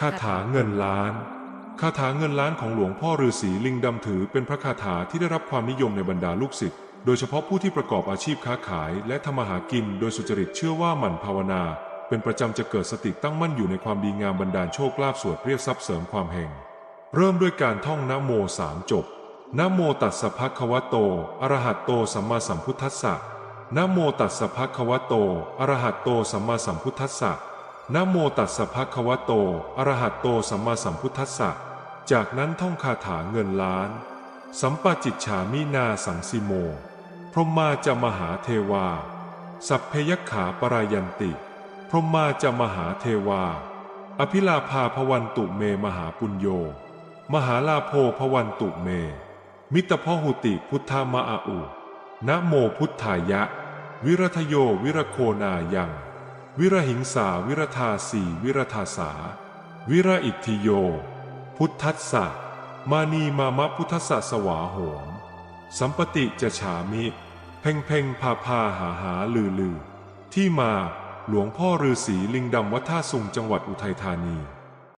คาถาเงินล้าน คาถาเงินล้านของหลวงพ่อฤาษีลิงดำถือเป็นพระคาถาที่ได้รับความนิยมในบรรดาลูกศิษย์ โดยเฉพาะผู้ที่ประกอบอาชีพค้าขายและทำมาหากิน โดยสุจริตเชื่อว่าหมั่นภาวนา เป็นประจำจะเกิดสติตั้งมั่นอยู่ในความดีงามบันดาลโชคลาภสวดเรียกทรัพย์เสริมความเฮงเริ่มด้วยการท่องนะโมสามจบนะโมตัสสะภะคะวะโต อระหะโตสัมมาสัมพุทธัสสะนะโมตัสสะภะคะวะโต อระหะโตสัมมาสัมพุทธัสสะ นะโมตัสสะภะคะวะโต อระหะโตสัมมาสัมพุทธัสสะ จากนั้นท่องคาถาเงินล้าน สัมปจิตฉามินาสังสิโม พรหมาจะมหาเทวา สัพเพยขาปรายันติ พรหมาจะมหาเทวา อภิลาภาพวันตุเมมหาปุญโย มหาลาโภพวันตุเม มิตรพหุติพุทธามะอาอุนะโมพุทธายะ วิรัทโยวิรโคนายัง วิรหิงสาวิรธาสีวิรธาสา วิรอิทธิโย พุทธัสสะมานีมามะพุทธสสะสวาโหม สัมปติจะฉามิ เพ่งเพ่งพาพาหาหาลือลือ ที่มาหลวงพ่อฤาษีลิงดำวัดท่าสุงจังหวัดอุทัยธานี